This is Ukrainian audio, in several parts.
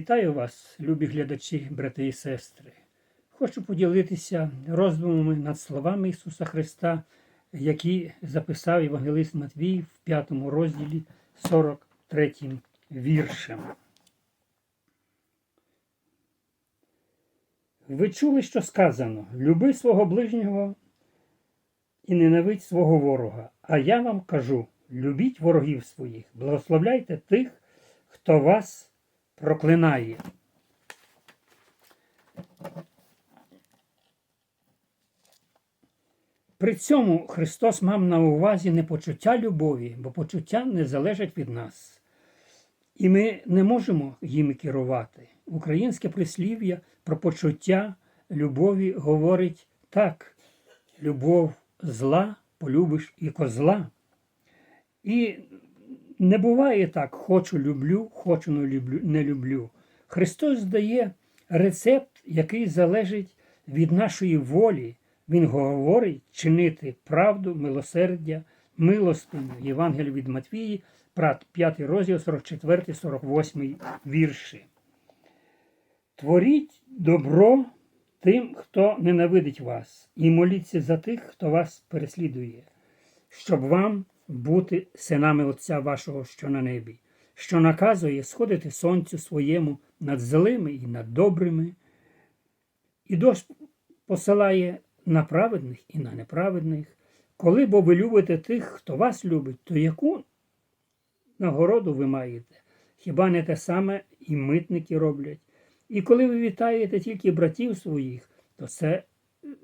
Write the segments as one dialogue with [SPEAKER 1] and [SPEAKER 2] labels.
[SPEAKER 1] Вітаю вас, любі глядачі, брати і сестри. Хочу поділитися роздумами над словами Ісуса Христа, які записав Євангелист Матвій в 5 розділі 43 віршем. Ви чули, що сказано: люби свого ближнього і ненавидь свого ворога. А я вам кажу: любіть ворогів своїх, благословляйте тих, хто вас проклинає. При цьому Христос мав на увазі не почуття любові, бо почуття не залежать від нас. І ми не можемо їм керувати. Українське прислів'я про почуття любові говорить так: любов зла, полюбиш і козла. І не буває так, хочу люблю, хочу не люблю. не люблю. Христос дає рецепт, який залежить від нашої волі, Він говорить чинити правду, милосердя, милостиню. Євангелію від Матвії, 5 розділ, 44, 48 вірші. Творіть добро тим, хто ненавидить вас, і моліться за тих, хто вас переслідує, щоб вам бути синами Отця вашого, що на небі, що наказує сходити сонцю своєму над злими і над добрими, і дощ посилає на праведних і на неправедних. Коли бо ви любите тих, хто вас любить, то яку нагороду ви маєте? Хіба не те саме і митники роблять? І коли ви вітаєте тільки братів своїх, то це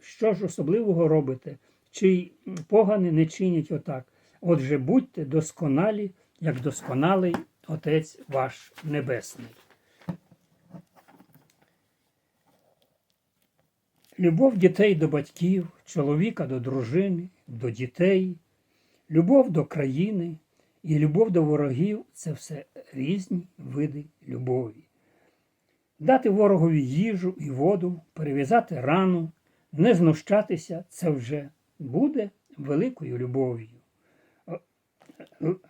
[SPEAKER 1] що ж особливого робите? Чи погани не чинять отак? Отже, будьте досконалі, як досконалий Отець ваш Небесний. Любов дітей до батьків, чоловіка до дружини, до дітей, любов до країни і любов до ворогів це все різні види любові. Дати ворогові їжу і воду, перев'язати рану, не знущатися це вже буде великою любов'ю.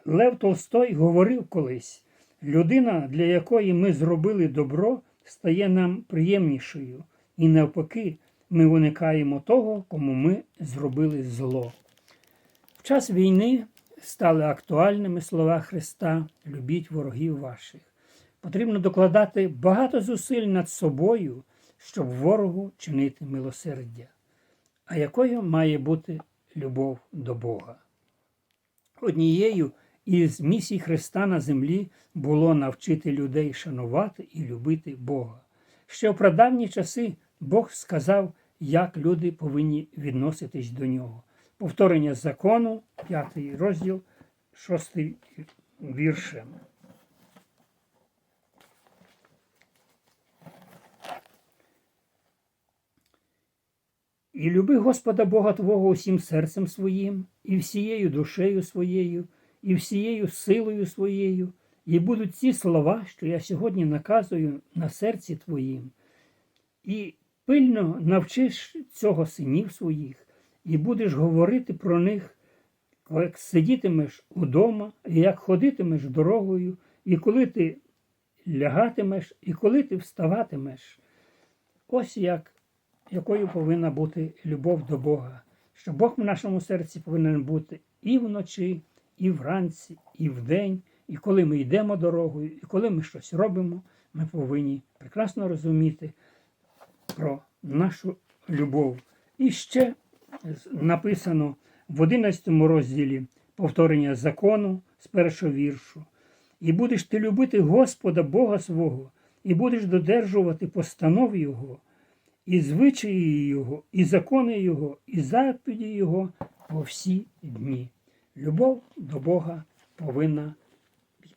[SPEAKER 1] Лев Толстой говорив колись: людина, для якої ми зробили добро, стає нам приємнішою, і навпаки, ми уникаємо того, кому ми зробили зло. В час війни стали актуальними слова Христа Любіть ворогів ваших. Потрібно докладати багато зусиль над собою, щоб ворогу чинити милосердя. А якою має бути любов до Бога? Однією із місій Христа на землі було навчити людей шанувати і любити Бога. Ще в прадавні часи Бог сказав, як люди повинні відноситись до нього. Повторення закону, п'ятий розділ, шостий віршем. І люби Господа Бога Твого усім серцем своїм, і всією душею своєю, і всією силою своєю, і будуть ці слова, що я сьогодні наказую на серці Твоїм, і пильно навчиш цього синів своїх, і будеш говорити про них, як сидітимеш удома, і як ходитимеш дорогою, і коли ти лягатимеш, і коли ти вставатимеш. Ось як якою повинна бути любов до Бога, що Бог в нашому серці повинен бути і вночі, і вранці, і вдень, і коли ми йдемо дорогою, і коли ми щось робимо, ми повинні прекрасно розуміти про нашу любов. І ще написано в 11 розділі повторення закону з першого віршу. І будеш ти любити Господа Бога свого, і будеш додержувати постанов Його і звичаї Його, і закони Його, і заповіді Його по всі дні. Любов до Бога повинна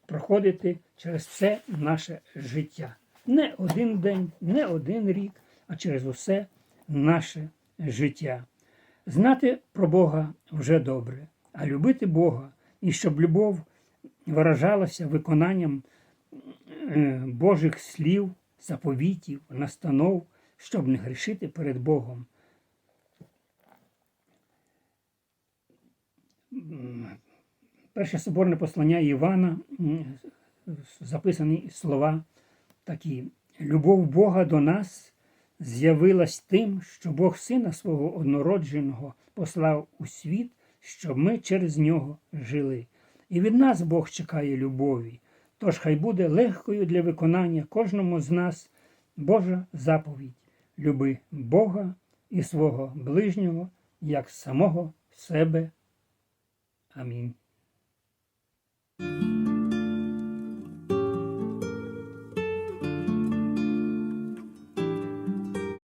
[SPEAKER 1] проходити через все наше життя. Не один день, не один рік, а через усе наше життя. Знати про Бога вже добре, а любити Бога і щоб любов виражалася виконанням е, Божих слів, заповітів, настанов щоб не грішити перед Богом. Перше соборне послання Івана записані слова такі: Любов Бога до нас з'явилась тим, що Бог Сина свого однородженого послав у світ, щоб ми через нього жили. І від нас Бог чекає любові. Тож хай буде легкою для виконання кожному з нас Божа заповідь люби Бога і свого ближнього як самого себе. Амінь.